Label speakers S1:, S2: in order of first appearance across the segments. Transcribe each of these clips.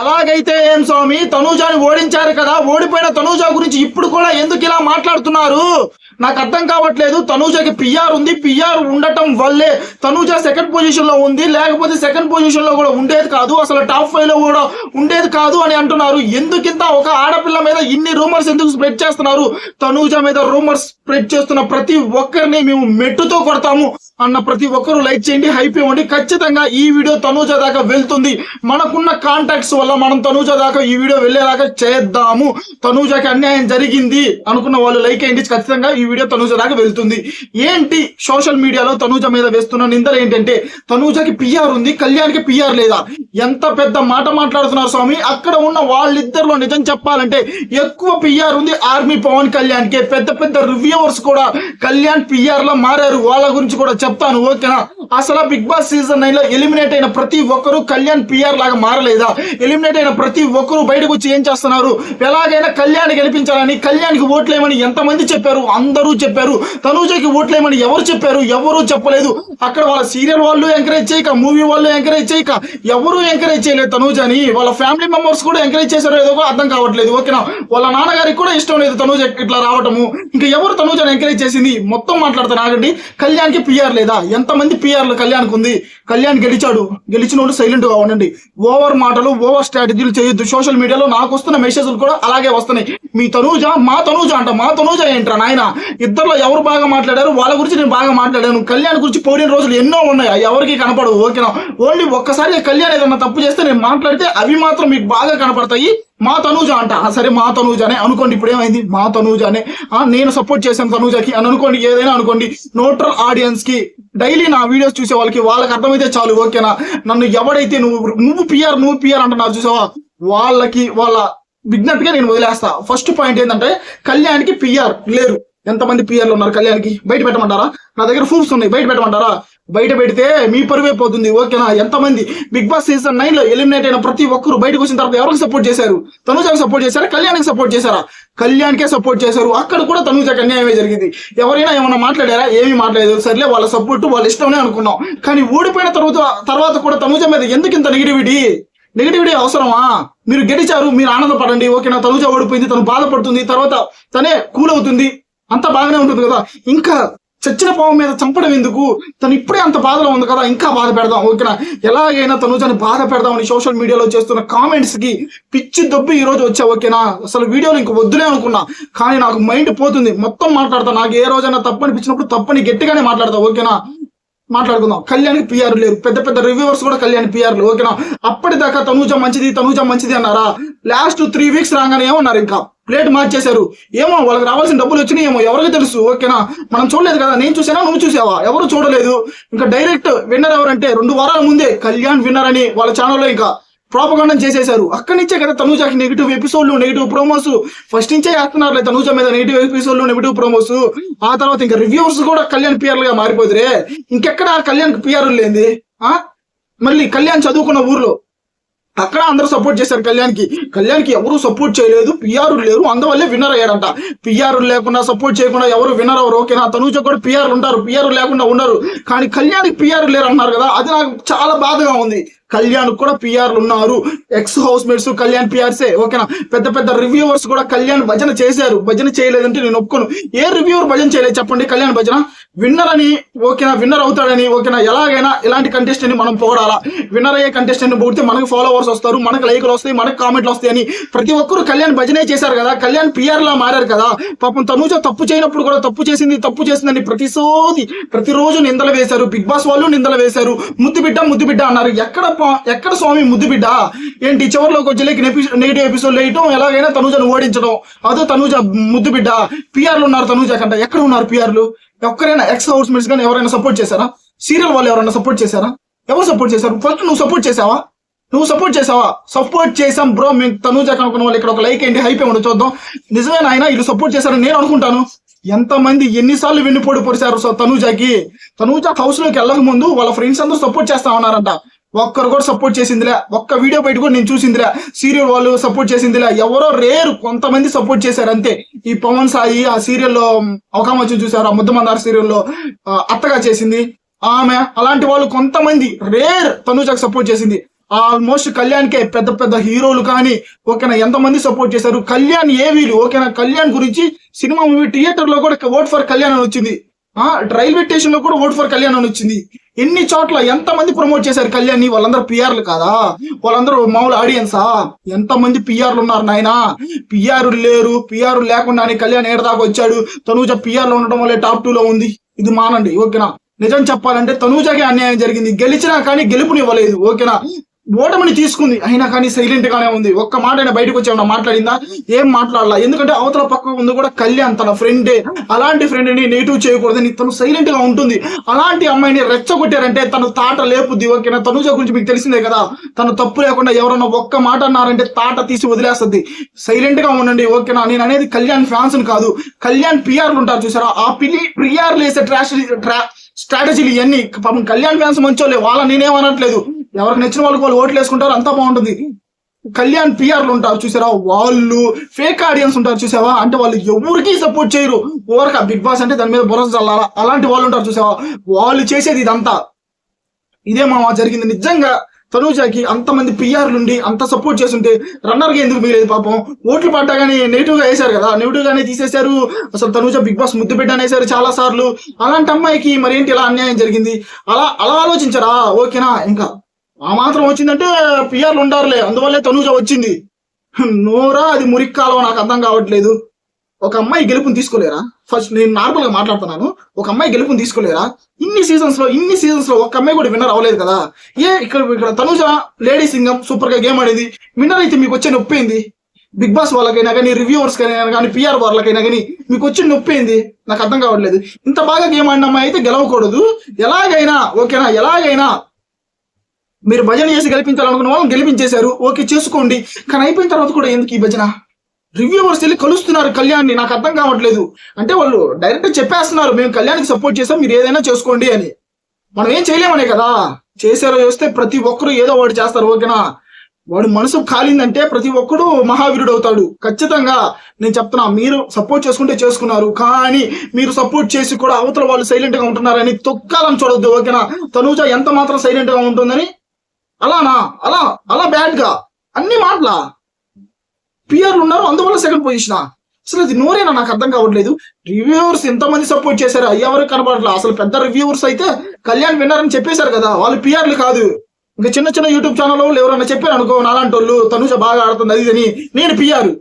S1: ఎలాగైతే ఏం స్వామి? తనూజాని ఓడించారు కదా ఓడిపోయిన తనూజ గురించి ఇప్పుడు కూడా ఎందుకు ఇలా మాట్లాడుతున్నారు? నాకు అర్థం కావట్లేదు. తనూజకి పిఆర్ ఉంది. పిఆర్ ఉండటం వల్లే తనూజ సెకండ్ పొజిషన్లో ఉంది. లేకపోతే సెకండ్ పొజిషన్లో కూడా ఉండేది కాదు. అసలు టాప్ ఫైవ్లో కూడా ఉండేది కాదు అని అంటున్నారు. ఎందుకింత ఒక ఆడపిల్ల మీద ఇన్ని రూమర్స్ ఎందుకు స్ప్రెడ్ చేస్తున్నారు? తనూజ మీద రూమర్స్ స్ప్రెడ్ చేస్తున్న ప్రతి ఒక్కరిని మేము మెట్టుతో కొడతాము. అన్న ప్రతి ఒక్కరూ లైక్ చేయండి హైప్ ఇవ్వండి. ఖచ్చితంగా ఈ వీడియో తనూజ దాకా వెళ్తుంది. మనకున్న కాంటాక్ట్స్ వల్ల మనం తనూజ దాకా ఈ వీడియో వెళ్ళేలాగా చేద్దాము. తనూజకి అన్యాయం జరిగింది అనుకున్న వాళ్ళు లైక్ చేయండి. ఖచ్చితంగా ఈ వీడియో తనూజ దాకా వెళ్తుంది. ఏంటి సోషల్ మీడియాలో తనూజ మీద వేస్తున్న నిందలు ఏంటంటే తనూజకి పిఆర్ ఉంది కళ్యాణ్కి పిఆర్ లేదా? ఎంత పెద్ద మాట మాట్లాడుతున్నారు స్వామి? అక్కడ ఉన్న వాళ్ళిద్దరిలో నిజం చెప్పాలంటే ఎక్కువ పిఆర్ ఉంది ఆర్మీ పవన్ కళ్యాణ్కి పెద్ద పెద్ద రివ్యూవర్స్ కూడా కళ్యాణ్ పిఆర్లో మారారు. వాళ్ళ గురించి కూడా చెప్తాను ఓకేనా? అసలు బిగ్ బాస్ సీజన్ నైన్లో ఎలిమినేట్ అయిన ప్రతి ఒక్కరు కళ్యాణ్ పిఆర్ లాగా మారలేదా? ఎలిమినేట్ అయిన ప్రతి ఒక్కరు బయటకు వచ్చి ఏం చేస్తున్నారు? ఎలాగైనా కళ్యాణ్ గెలిపించాలని కళ్యాణ్కి ఓట్లేమని ఎంతమంది చెప్పారు? అందరూ చెప్పారు. తనూజకి ఓట్లేమని ఎవరు చెప్పారు? ఎవరూ చెప్పలేదు. అక్కడ వాళ్ళ సీరియల్ వాళ్ళు ఎంకరేజ్ చేయక మూవీ వాళ్ళు ఎంకరేజ్ చేయక ఎవరూ ఎంకరేజ్ చేయలేదు తనూజని. వాళ్ళ ఫ్యామిలీ మెంబర్స్ కూడా ఎంకరేజ్ చేశారో ఏదో అర్థం కావట్లేదు ఓకేనా? వాళ్ళ నాన్నగారికి కూడా ఇష్టం లేదు తనూజ ఇట్లా రావటము. ఇంకా ఎవరు తనూజని ఎంకరేజ్ చేసింది? మొత్తం మాట్లాడతాను ఆగండి. కళ్యాణ్కి పిఆర్ లేదా? ఎంతమంది పిఆర్లు కళ్యాణ్కి ఉంది కళ్యాణ్ గెలిచాడు. గెలిచినోడు సైలెంట్గా ఉండండి. ఓవర్ మాటలు ఓవర్ స్ట్రాటజీలు చేయొద్దు. సోషల్ మీడియాలో నాకు వస్తున్న మెసేజ్లు కూడా అలాగే వస్తున్నాయి. మీ తనూజ మా తనూజ అంట. మా తనూజ ఏంట్రా నాయన? ఇద్దరులో ఎవరు బాగా మాట్లాడారు? వాళ్ళ గురించి నేను బాగా మాట్లాడాను. కళ్యాణ్ గురించి పోయిన రోజులు ఎన్నో ఉన్నాయి. ఎవరికి కనపడవు ఓకేనా? ఓన్లీ ఒక్కసారి కళ్యాణ్ ఏదన్నా తప్పు చేస్తే నేను మాట్లాడితే అవి మాత్రం మీకు బాగా కనపడతాయి. మా తనూజ అంట. సరే మా తనూజనే. అనుకోండి ఇప్పుడు ఏమైంది మా తనూజ అనే నేను సపోర్ట్ చేశాను తనూజకి అని అనుకోండి ఏదైనా అనుకోండి నోట్రల్ ఆడియన్స్కి డైలీ నా వీడియోస్ చూసే వాళ్ళకి వాళ్ళకి అర్థమైతే చాలు ఓకేనా? నన్ను ఎవడైతే నువ్వు నువ్వు పిఆర్ నువ్వు పిఆర్ అంటున్నారు చూసావా? వాళ్ళకి వాళ్ళ విజ్ఞతగా నేను వదిలేస్తా. ఫస్ట్ పాయింట్ ఏంటంటే కళ్యాణ్కి పిఆర్ లేరు. ఎంతమంది పిఆర్లు ఉన్నారు కళ్యాణ్కి? బయట పెట్టమంటారా? నా దగ్గర ప్రూఫ్స్ ఉన్నాయి. బయట పెట్టమంటారా? బయట పెడితే మీ పరువే పోతుంది. ఓకేనా? ఎంతమంది? బిగ్ బాస్ సీజన్ నైన్లో ఎలిమినేట్ అయిన ప్రతి ఒక్కరు బయటకు వచ్చిన తర్వాత ఎవరికి సపోర్ట్ చేశారు? తనుజాకి సపోర్ట్ చేశారా? కళ్యాణ్కి సపోర్ట్ చేశారా? కళ్యాణ్కే సపోర్ట్ చేశారు. అక్కడ కూడా తనుజాకి అన్యాయమే జరిగింది. ఎవరైనా ఏమైనా మాట్లాడారా? ఏమీ మాట్లాడలేదు. సర్లే వాళ్ళ సపోర్ట్ వాళ్ళ ఇష్టమే అనుకున్నాం. కానీ ఓడిపోయిన తర్వాత తర్వాత కూడా తనుజ మీద ఎందుకు ఇంత నెగిటివిటీ నెగిటివిటీ అవసరమా? మీరు గెలిచారు మీరు ఆనందపడండి. ఓకేనా? తనుజ ఓడిపోయింది తను బాధపడుతుంది. తర్వాత తనే కూల్ అవుతుంది అంత బాగానే ఉంటుంది కదా? ఇంకా చచ్చిన పాము మీద చంపడం ఎందుకు? తను ఇప్పుడే అంత బాధలో ఉంది కదా ఇంకా బాధ పెడదాం ఓకేనా? ఎలాగైనా తను బాధ పెడదామని సోషల్ మీడియాలో చేస్తున్న కామెంట్స్కి పిచ్చి దొబ్బి ఈ రోజు వచ్చా ఓకేనా? అసలు వీడియోలు ఇంక వద్దులే అనుకున్నా కానీ నాకు మైండ్ పోతుంది. మొత్తం మాట్లాడతా నాకు ఏ రోజైనా తప్పు అనిపించినప్పుడు తప్పని గట్టిగానే మాట్లాడతా ఓకేనా? మాట్లాడుకుందాం. కళ్యాణ్కి పిఆర్ లేరు. పెద్ద పెద్ద రివ్యూవర్స్ కూడా కళ్యాణ్ పిఆర్లు ఓకేనా? అప్పటిదాకా తనూజ మంచిది తనూజ మంచిది అన్నారా? లాస్ట్ త్రీ వీక్స్ రాగానే ఏమన్నారు ఇంకా? ప్లేట్ మార్చేశారు. ఏమో వాళ్ళకి రావాల్సిన డబ్బులు వచ్చినాయి ఏమో ఎవరికి తెలుసు? ఓకేనా? మనం చూడలేదు కదా నేను చూసానా నువ్వు చూసావా? ఎవరు చూడలేదు. ఇంకా డైరెక్ట్ విన్నర్ ఎవరంటే రెండు వారాల ముందే కళ్యాణ్ విన్నర్ అని వాళ్ళ ఛానల్లో ఇంకా ప్రాపగండం చేసేశారు. అక్కడి నుంచే కదా తనూజాకి నెగిటివ్ ఎపిసోడ్లు నెగిటివ్ ప్రోమోస్ ఫస్ట్ నుంచే వేస్తున్నారు తనూజ మీద నెగిటివ్ ఎపిసోడ్లు నెగిటివ్ ప్రోమోస్ ఆ తర్వాత ఇంకా రివ్యూస్ కూడా కళ్యాణ్ పిఆర్గా మారిపోతురే ఇంకెక్కడ కళ్యాణ్ పిఆర్ లేంది? ఆ? మళ్ళీ కళ్యాణ్ చదువుకున్న ఊర్లో అక్కడ అందరూ సపోర్ట్ చేశారు కళ్యాణ్కి. కళ్యాణ్కి ఎవరు సపోర్ట్ చేయలేదు పిఆర్ లేరు అందువల్లే విన్నర్ అయ్యాడంట. పిఆర్ లేకుండా సపోర్ట్ చేయకుండా ఎవరు విన్నర్ అవరు ఓకేనా? తనూజ కూడా పిఆర్ ఉంటారు పిఆర్ లేకుండా ఉన్నారు కానీ కళ్యాణ్కి పిఆర్ లేరు అన్నారు కదా అది నాకు చాలా బాధగా ఉంది. కళ్యాణ్ కూడా పిఆర్లు ఉన్నారు. ఎక్స్ హౌస్ మేట్స్ కళ్యాణ్ పిఆర్సే ఓకేనా? పెద్ద పెద్ద రివ్యూవర్స్ కూడా కళ్యాణ్ భజన చేశారు. భజన చేయలేదంటే నేను ఒప్పుకోను. ఏ రివ్యూవర్ భజన చేయలేదు చెప్పండి? కళ్యాణ్ భజన? విన్నర్ అని ఓకేనా? విన్నర్ అవుతాడని ఓకేనా? ఎలాగైనా ఇలాంటి కంటెస్టెంట్ మనం పొగడాలా? విన్నర్ అయ్యే కంటెస్టెంట్ని పొగిడితే మనకు ఫాలోవర్స్ వస్తారు మనకు లైకులు వస్తాయి మనకు కామెంట్లు వస్తాయి అని ప్రతి ఒక్కరు కళ్యాణ్ భజనే చేశారు కదా? కళ్యాణ్ పిఆర్ లా మారారు కదా? పాపం తనూజ తప్పు చేయనప్పుడు కూడా తప్పు చేసింది తప్పు చేసిందని ప్రతిసోది ప్రతిరోజు నిందలు వేశారు. బిగ్ బాస్ వాళ్ళు నిందలు వేశారు. ముద్దు బిడ్డ ముద్దు బిడ్డ అన్నారు. ఎక్కడ ఎక్కడ స్వామి ముద్దు బిడ్డ? ఏంటి చివరిలోకి వచ్చేలేకి నెగిటివ్ ఎపిసోడ్ వేయటం ఎలాగైనా తనుజను ఓడించడం. అదో తనుజ ముద్దు బిడ్డ. పిఆర్లు ఉన్నారు తనుజ కంట. ఎక్కడ ఉన్నారు పిఆర్లు ఎవరైనా ఎక్స్ హౌస్ మేట్స్ కానీ ఎవరైనా సపోర్ట్ చేశారా? సీరియల్ వాళ్ళు ఎవరైనా సపోర్ట్ చేశారా? ఎవరు సపోర్ట్ చేశారు? ఫస్ట్ నువ్వు సపోర్ట్ చేసావా నువ్వు సపోర్ట్ చేసావా సపోర్ట్ చేసాం బ్రో మేము తనుజ కనుక్కున్న వాళ్ళు ఇక్కడ ఒక లైక్ ఏంటి? హైప్ ఏమన్నా చూద్దాం. నిజమే నాయన వీళ్ళు సపోర్ట్ చేశారని నేను అనుకుంటాను. ఎంతమంది ఎన్నిసార్లు వెన్నుపోటు పొడిచారు సో తనూజకి? తనూజ హౌస్లోకి వెళ్ళక ముందు వాళ్ళ ఫ్రెండ్స్ అందరూ సపోర్ట్ చేస్తా ఉన్నారంట. ఒక్కరు కూడా సపోర్ట్ చేసిందిలే. ఒక్క వీడియో బయట కూడా నేను చూసిందిలే. సీరియల్ వాళ్ళు సపోర్ట్ చేసిందిలే. ఎవరో రేరు కొంతమంది సపోర్ట్ చేశారు అంతే. ఈ పవన్ సాయి ఆ సీరియల్లో అవకాశం చూసారు? ఆ ముద్దమందార సీరియల్లో అత్తగా చేసింది. ఆమె అలాంటి వాళ్ళు కొంతమంది రేర్ తనుజాకు సపోర్ట్ చేసింది. ఆల్మోస్ట్ కళ్యాణ్కే పెద్ద పెద్ద హీరోలు కానీ ఓకేనా ఎంతమంది సపోర్ట్ చేశారు? కళ్యాణ్ ఏవీలు ఓకేనా కళ్యాణ్ గురించి సినిమా మూవీ థియేటర్లో కూడా ఓట్ ఫర్ కళ్యాణ్ అని వచ్చింది. రైల్వే స్టేషన్లో కూడా ఓట్ ఫర్ కళ్యాణ్ అని వచ్చింది. ఎన్ని చోట్ల ఎంత మంది ప్రమోట్ చేశారు కళ్యాణ్ని వాళ్ళందరూ పిఆర్లు కాదా? వాళ్ళందరూ మామూలు ఆడియన్సా ఎంత మంది పిఆర్లు ఉన్నారు నాయనా? పిఆర్ లేరు. పిఆర్ లేకుండానే కళ్యాణ్ ఏడదాకా వచ్చాడు. తనూజ పిఆర్లో ఉండడం వల్లే టాప్ టూ లో ఉంది. ఇది మానండి. ఓకేనా? నిజం చెప్పాలంటే తనూజకి అన్యాయం జరిగింది. గెలిచినా కానీ గెలుపునివ్వలేదు. ఓకేనా? ఓటమిని తీసుకుంది. అయినా కానీ సైలెంట్ గానే ఉంది. ఒక్క మాట అయినా బయటకు వచ్చి ఏమన్నా మాట్లాడిందా? ఏం మాట్లాడలా. ఎందుకంటే అవతల పక్క ఉంది కూడా కళ్యాణ్ తన ఫ్రెండే అలాంటి ఫ్రెండ్ని నెగిటివ్ చేయకూడదని తను సైలెంట్గా ఉంటుంది. అలాంటి అమ్మాయిని రెచ్చగొట్టారంటే తను తాట లేపుద్ది. ఓకేనా? తనుజ గురించి మీకు తెలిసిందే కదా. తను తప్పు లేకుండా ఎవరన్నా ఒక్క మాట అన్నారంటే తాట తీసి వదిలేస్తుంది. సైలెంట్గా ఉండండి. ఓకేనా? నేను అనేది కళ్యాణ్ ఫ్యాన్స్ కాదు. కళ్యాణ్ పిఆర్లు ఉంటారు చూసారా? ఆ పిల్లి పిఆర్లు వేసే ట్రాష్ ట్రా స్ట్రాటజీలు ఇవన్నీ పాపం కళ్యాణ్ ఫ్యాన్స్ మంచోలే వాళ్ళ నేనేమనట్లేదు ఎవరికి నచ్చిన వాళ్ళకి వాళ్ళు ఓట్లు వేసుకుంటారు అంతా బాగుంటుంది. కళ్యాణ్ పిఆర్లు ఉంటారు చూసారా? వాళ్ళు ఫేక్ ఆడియన్స్ ఉంటారు చూసావా? అంటే వాళ్ళు ఎవరికి సపోర్ట్ చేయరు. ఓరక బిగ్ బాస్ అంటే దాని మీద భరోసా చల్లాలా? అలాంటి వాళ్ళు ఉంటారు చూసావా? వాళ్ళు చేసేది ఇదంతా. ఇదే మామ జరిగింది. నిజంగా తనూజాకి అంతమంది పిఆర్లు ఉండి అంత సపోర్ట్ చేస్తుంటే రన్నర్గా ఎందుకు మిగిలేదు పాపం? ఓట్లు పడ్డాగానే కానీ నెగిటివ్ వేశారు కదా. నెగిటివ్ గానే తీసేశారు. అసలు తనూజ బిగ్ బాస్ ముద్దు బిడ్డ అనేసారు చాలా సార్లు. అలాంటి అమ్మాయికి మరి ఏంటి ఇలా అన్యాయం జరిగింది? అలా అలా ఆలోచించారా? ఓకేనా? ఇంకా ఆ మాత్రం వచ్చిందంటే పిఆర్లు ఉండారులే అందువల్లే తనూజ వచ్చింది. నోరా అది మురిక్కాలో నాకు అర్థం కావట్లేదు. ఒక అమ్మాయి గెలుపుని తీసుకోలేరా? ఫస్ట్ నేను నార్మల్గా మాట్లాడుతున్నాను. ఒక అమ్మాయి గెలుపుని తీసుకోలేరా? ఇన్ని సీజన్స్లో ఇన్ని సీజన్స్లో ఒక అమ్మాయి కూడా విన్నర్ అవ్వలేదు కదా? ఏ ఇక్కడ ఇక్కడ తనుజ లేడీ సింగం సూపర్గా గేమ్ ఆడింది. విన్నర్ అయితే మీకు వచ్చే నొప్పి ఏంది? బిగ్ బాస్ వాళ్ళకైనా కానీ రివ్యూవర్స్ కైనా కానీ పిఆర్ వాళ్ళకైనా కానీ మీకు వచ్చిన నొప్పి ఏంది? నాకు అర్థం కావట్లేదు. ఇంత బాగా గేమ్ ఆడిన అమ్మాయి అయితే గెలవకూడదు. ఎలాగైనా ఓకేనా? ఎలాగైనా మీరు భజన చేసి గెలిపించాలనుకున్న వాళ్ళని గెలిపించేశారు. ఓకే చేసుకోండి. కానీ అయిపోయిన తర్వాత కూడా ఎందుకు ఈ భజన? రివ్యూవర్స్ వెళ్ళి కలుస్తున్నారు కళ్యాణ్ని. నాకు అర్థం కావట్లేదు. అంటే వాళ్ళు డైరెక్ట్ చెప్పేస్తున్నారు మేము కళ్యాణ్కి సపోర్ట్ చేసాం మీరు ఏదైనా చేసుకోండి అని. మనం ఏం చేయలేమనే కదా? చేశారో చేస్తే ప్రతి ఒక్కరు ఏదో వాడు చేస్తారు ఓకేనా? వాడు మనసు కాలిందంటే ప్రతి ఒక్కడు మహావీరుడు అవుతాడు. ఖచ్చితంగా నేను చెప్తున్నా మీరు సపోర్ట్ చేసుకుంటే చేసుకున్నారు. కానీ మీరు సపోర్ట్ చేసి కూడా అవతల వాళ్ళు సైలెంట్గా ఉంటున్నారని తొక్కాలని చూడొద్దు ఓకేనా? తనూజ ఎంత మాత్రం సైలెంట్గా ఉంటుందని అలానా? అలా అలా బ్యాడ్గా అన్ని మాటలా? పిఆర్లు ఉన్నారు అందువల్ల సెకండ్ పొజిషన్? అసలు అది నోరేనా? నాకు అర్థం కావట్లేదు. రివ్యూవర్స్ ఎంతమంది సపోర్ట్ చేశారు. ఎవరు కనబడట్లా? అసలు పెద్ద రివ్యూవర్స్ అయితే కళ్యాణ్ విన్నర్ అని చెప్పేశారు కదా. వాళ్ళు పిఆర్లు కాదు. ఇంకా చిన్న చిన్న యూట్యూబ్ ఛానల్ వాళ్ళు ఎవరైనా చెప్పారు అనుకో నాలాంటి వాళ్ళు తనుజ బాగా ఆడుతుంది అది అని. నేను పిఆర్.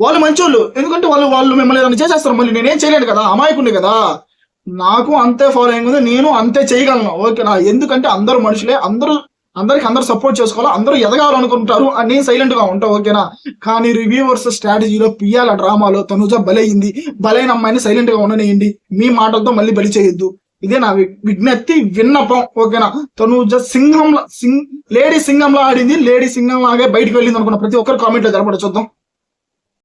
S1: వాళ్ళు మంచోళ్ళు. ఎందుకంటే వాళ్ళు వాళ్ళు మిమ్మల్ని ఏదైనా చేసేస్తారు. మళ్ళీ నేనేం చేయలేను కదా. అమాయకుండే కదా. నాకు అంతే ఫాలోయింగ్ ఉంది. నేను అంతే చేయగలను. ఓకేనా? ఎందుకంటే అందరూ మనుషులే. అందరూ అందరికి అందరూ సపోర్ట్ చేసుకోవాలి? అందరూ ఎదగాలనుకుంటారు అని నేను సైలెంట్గా ఉంటా ఓకేనా కానీ రివ్యూవర్స్ స్ట్రాటజీలో పియాల డ్రామాలో తనుజ బలైంది. బలైన అమ్మాయిని సైలెంట్గా ఉండనియండి. మీ మాటలతో మళ్ళీ బలి చేయొద్దు. ఇదే నా విజ్ఞప్తి విన్నపం ఓకేనా తనుజ సింహంలో సింగ్ లేడీ సింగంలా ఆడింది. లేడీ సింగం లాగే బయటకు వెళ్ళింది అనుకున్న ప్రతి ఒక్కరు కామెంట్లో జరపడ చూద్దాం.